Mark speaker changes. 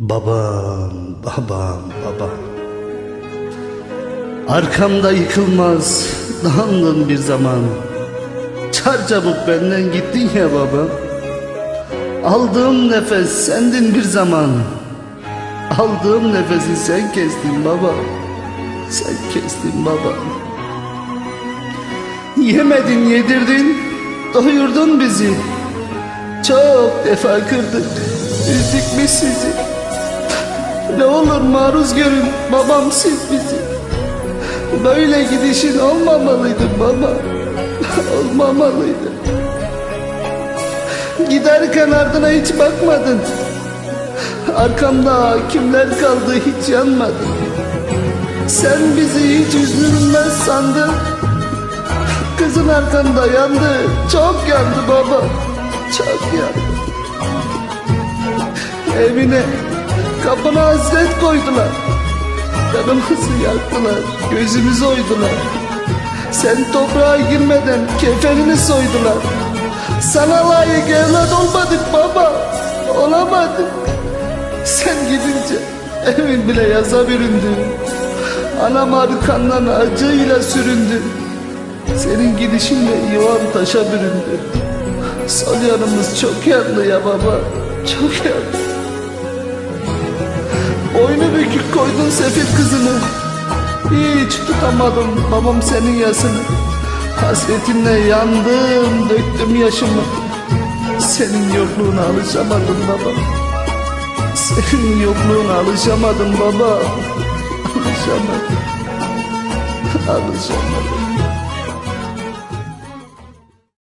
Speaker 1: Babam, babam, babam. Arkamda yıkılmaz, dağındın bir zaman. Çarçabuk benden gittin ya babam. Aldığım nefes sendin bir zaman. Aldığım nefesi sen kestin baba. Sen kestin baba. Yemedin yedirdin, doyurdun bizi. Çok defa kırdık, üzdük biz sizi. Ne olur maruz görün babam siz bizi. Böyle gidişin olmamalıydı baba. Olmamalıydı. Giderken ardına hiç bakmadın. Arkamda kimler kaldı hiç yanmadın. Sen bizi hiç üzülmez sandın. Kızın arkanda yandı. Çok yandı baba. Çok yandı. Evine kapına hasret koydular. Canımızı yaktılar. Gözümüzü oydular. Sen toprağa girmeden kefenini soydular. Sana layık evlat olmadık baba. Olamadık. Sen gidince evin bile yaza büründü. Anam arkandan acıyla süründü. Senin gidişinle yuvam taşa büründü. Sol yanımız çok yandı ya baba. Çok yandı. Boynu bükük koydun sefil kızını. Hiç tutamadım babam senin yasını. Hasretinle yandım, döktüm yaşımı. Senin yokluğuna alışamadım baba. Senin yokluğuna alışamadım baba. Alışamadım. Alışamadım.